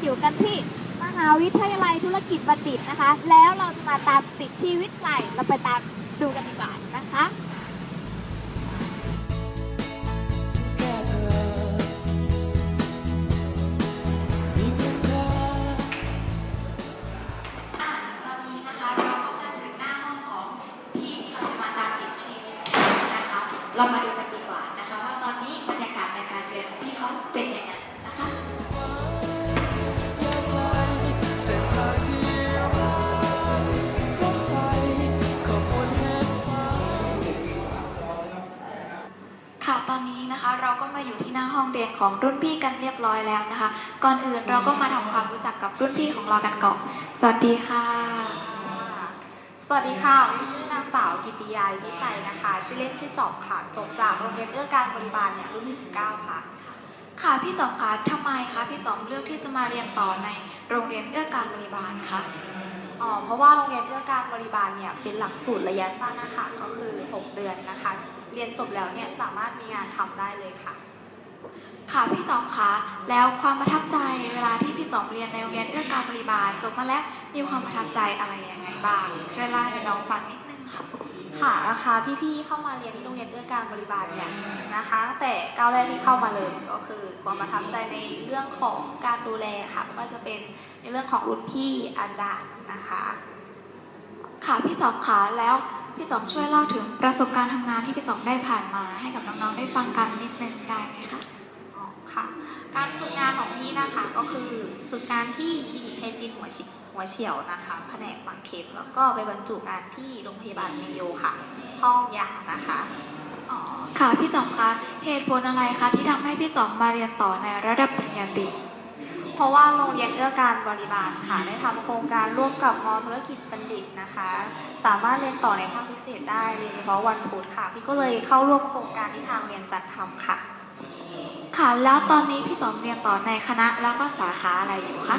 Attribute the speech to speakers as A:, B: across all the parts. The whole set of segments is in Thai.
A: อยู่กันที่มหาวิทยาลัยธุรกิจบั
B: ณฑิตนะคะ แล้วเราจะมาตามติดชีวิตใครเราไปตามดูกันดีกว่านะคะเรา
C: มาดูกัน
B: อนนี้นะคะ เราก็มาอยู่ที่หน้าห้องเรียนของรุ่นพี่กันเรียบร้อยแล้วนะคะ ก่อนอื่นเราก็มาทำความรู้จักกับรุ่นพี่ของเรากันก่อน สวัสดีค่ะ
D: สวัสดีค่ะวิชื่อนางสาวกิติยาวิชัยนะคะ ชื่อเล่นชื่อจอบค่ะ จบจากโรงเรียนเอื้อการบริบาลเนี่ยรุ่นที่19ค่ะ
B: ค่ะพี่สองคะทำไมคะพี่สองเลือกที่จะมาเรียนต่อในโรงเรียนเอื้อการบริบาลคะ
D: อ๋อเพราะว่าโรงเรียนเอื้อการบริบาลเนี่ยเป็นหลักสูตรระยะสั้นนะคะก็คือ 6 เดือนนะคะ เรียนจบแล้วเนี่ยสามารถมีงานทำได้เลยค่ะ
B: ค่ะพี่สองคะแล้วความประทับใจเวลาที่พี่สองเรียนในโรงเรียนเอื้อการบริบาลจบมาแล้วมีความประทับใจอะไรยังไงบ้างช่วยเล่าให้น้องฟังนิดนึง ค่ะ
D: นะคะที่พี่เข้ามาเรียนที่โรงเรียนเอื้อการบริบาลเนี่ยนะคะ แต่ก้าวแรกที่เข้ามาเลยก็คือความประทับใจในเรื่องของการดูแลค่ะไม่ว่าจะเป็นในเรื่องของรุ่นพี่อาจารย์นะคะ
B: ค่ะพี่สองคะแล้วพี่สองช่วยเล่าถึงประสบการณ์ทำงานที่พี่สองได้ผ่านมา ให้กับน้องๆได้ฟังกันนิดนึงได้ไหมคะ
D: อ๋อค่ะ การฝึกงานของพี่นะคะก็คือฝึกงานที่คลินิกเฮจินหัวฉิหัวเฉียวนะคะแผนกฝังเข็มแล้วก็ไปบรรจุงานที่โรงพยาบาลเมโยค่ะ ห้องยานะคะ
B: อ๋อค่ะพี่สองคะเหตุผลอะไรคะที่ทำให้พี่สองมาเรียนต่อในระดับปริญญาตรี
D: เพราะว่าโรงเรียนเอื้อการบริบาลค่ะได้ทำโครงการร่วมกับมอธุรกิจบัณฑิตนะคะ สามารถเรียนต่อในภาคพิเศษได้เรียนเฉพาะวันพุธค่ะ พี่ก็เลยเข้าร่วมโครงการที่ทางเรียนจัดทำค่ะ
B: ค่ะ แล้วตอนนี้พี่สองเรียนต่อในคณะแล้วก็สาขาอะไรอยู่คะ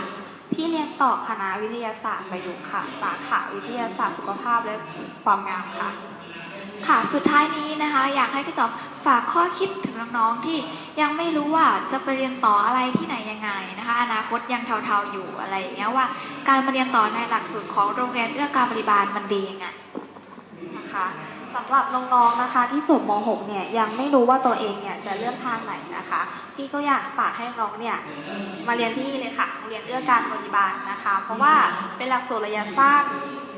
D: พี่เรียนต่อคณะวิทยาศาสตร์ประยุกต์ค่ะ สาขาวิทยาศาสตร์สุขภาพและความงามค่ะ
B: ค่ะ สุดท้ายนี้นะคะ อยากให้พี่สองฝากข้อคิดถึงน้องๆที่ยังไม่รู้ว่าจะไปเรียนต่ออะไรที่ไหนยังไงนะคะ อนาคตยังเทาๆอยู่อะไรอย่างเงี้ยว่า การมาเรียนต่อในหลักสูตรของโรงเรียนเอื้อการบริบาลมันดียังไง
D: นะคะ สำหรับน้องๆนะคะ ที่จบม .6 เนี่ยยังไม่รู้ว่าตัวเองเนี่ยจะเลือกทางไหนนะคะพี่ก็อยากฝากให้น้องเนี่ยมาเรียนที่นี่เลยค่ะโรงเรียนเอื้อการบริบาลนะคะ เพราะว่าเป็นหลักสูตรระยะสั้น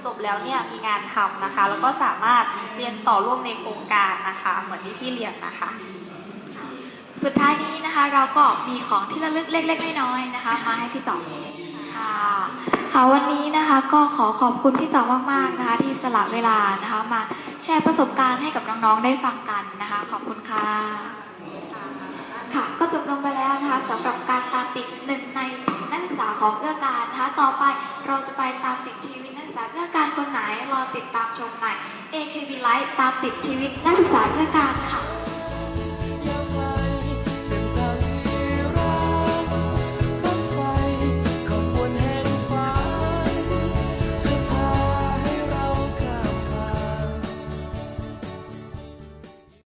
D: จบแล้วเนี่ยมีงานทำนะคะ แล้วก็สามารถเรียนต่อร่วมในโครงการนะคะ เหมือนที่พี่เรียนนะคะ
B: สุดท้ายนี้นะคะเราก็มีของที่ระลึกเล็กๆน้อยๆนะคะ มาให้พี่จ่องค่ะค่ะวันนี้นะคะก็ขอขอบคุณพี่จ่องมากๆนะคะ ที่สละเวลานะคะมา แชร์ประสบการณ์ให้กับน้องๆได้ฟังกันนะคะ ขอบคุณค่ะ ค่ะ ก็จบลงไปแล้วนะคะสำหรับการตามติดหนึ่งในนักศึกษาของเอื้อการนะคะต่อไปเราจะไปตามติดชีวิตนักศึกษาเอื้อการคนไหนรอติดตามชมใน AKB Live ตามติดชีวิตนักศึกษาเอื้อการค่ะ